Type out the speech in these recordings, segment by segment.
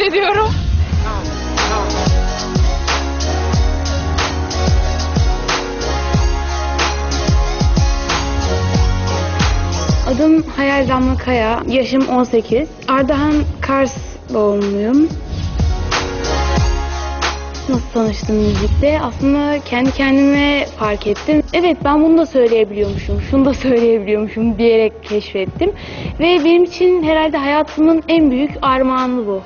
ediyorum. Adım Hayal Damla Kaya, yaşım 18. Ardahan Kars doğumluyum. Nasıl tanıştım müzikle? Aslında kendi kendime fark ettim. Evet ben bunu da söyleyebiliyormuşum, şunu da söyleyebiliyormuşum diyerek keşfettim. Ve benim için herhalde hayatımın en büyük armağanı bu.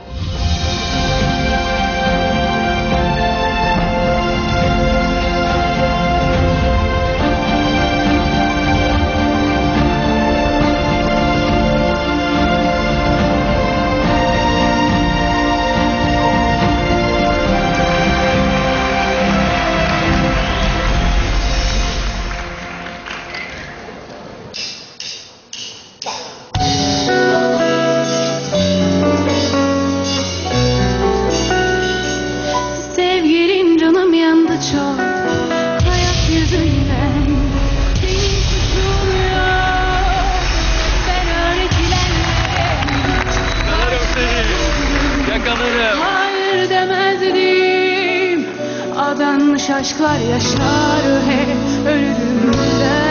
Aşklar yaşar hep Ölürüm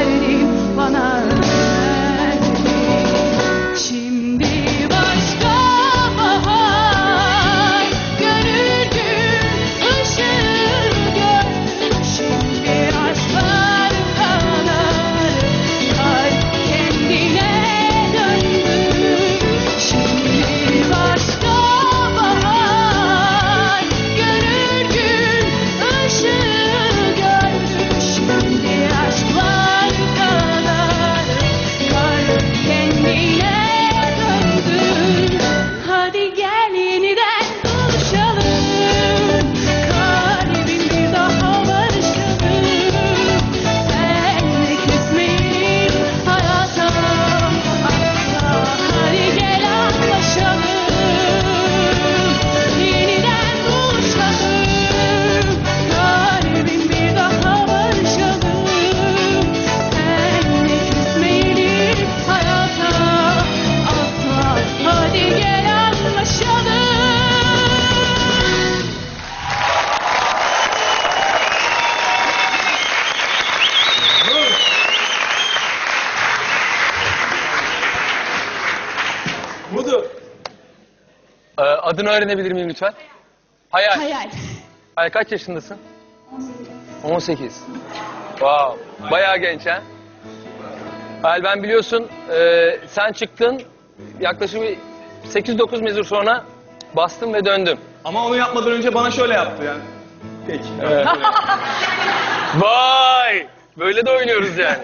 adını öğrenebilir miyim lütfen? Hayal. Hayal Hayal kaç yaşındasın? 18. Wow. Bayağı genç ha? Hayal ben biliyorsun e, sen çıktın yaklaşık bir 8-9 mezur sonra bastım ve döndüm. Ama onu yapmadan önce bana şöyle yaptı yani. Peki. Evet. Vay! Böyle de oynuyoruz yani.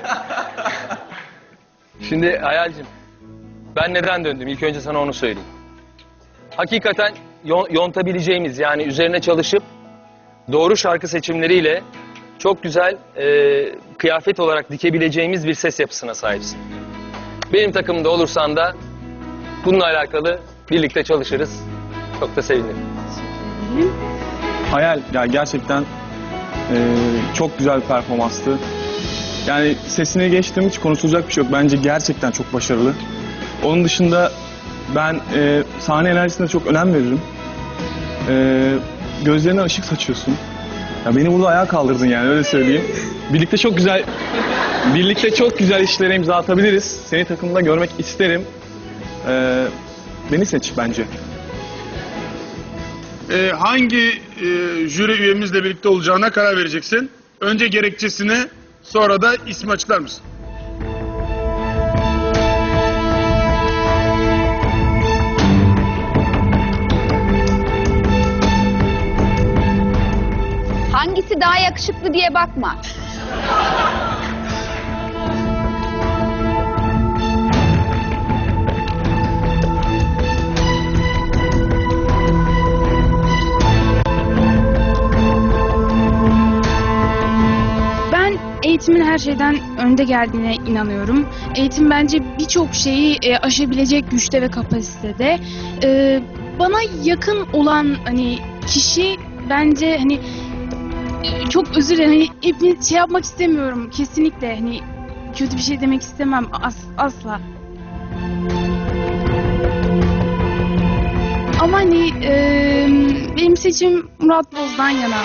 Şimdi Hayal'cim, ben neden döndüm? İlk önce sana onu söyleyeyim. Hakikaten yon- yontabileceğimiz yani üzerine çalışıp doğru şarkı seçimleriyle çok güzel e, kıyafet olarak dikebileceğimiz bir ses yapısına sahipsin. Benim takımımda olursan da bununla alakalı birlikte çalışırız. Çok da sevinirim. Hayal ya gerçekten eee, çok güzel bir performanstı. Yani sesine geçtim hiç konuşulacak bir şey yok. Bence gerçekten çok başarılı. Onun dışında ben eee, sahne enerjisine çok önem veririm. Eee gözlerine ışık saçıyorsun. Ya beni burada ayağa kaldırdın yani öyle söyleyeyim. Birlikte çok güzel birlikte çok güzel işlere imza atabiliriz. Seni takımda görmek isterim. Eee, beni seç bence. Ee, hangi e, jüri üyemizle birlikte olacağına karar vereceksin. Önce gerekçesini, sonra da ismi açıklar mısın? Daha yakışıklı diye bakma. Eğitimin her şeyden önde geldiğine inanıyorum. Eğitim bence birçok şeyi e, aşabilecek güçte ve kapasitede. E, bana yakın olan hani kişi bence hani çok özür dilerim. Hani Hepiniz şey yapmak istemiyorum. Kesinlikle hani kötü bir şey demek istemem. As, asla. Ama hani e, benim seçim Murat Boz'dan yana.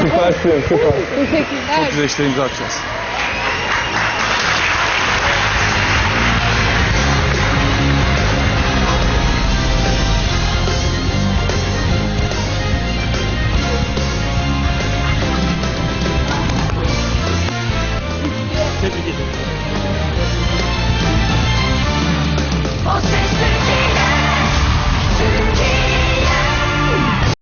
Süpersin, süper. Teşekkürler. Çok güzel işlerimizi atacağız.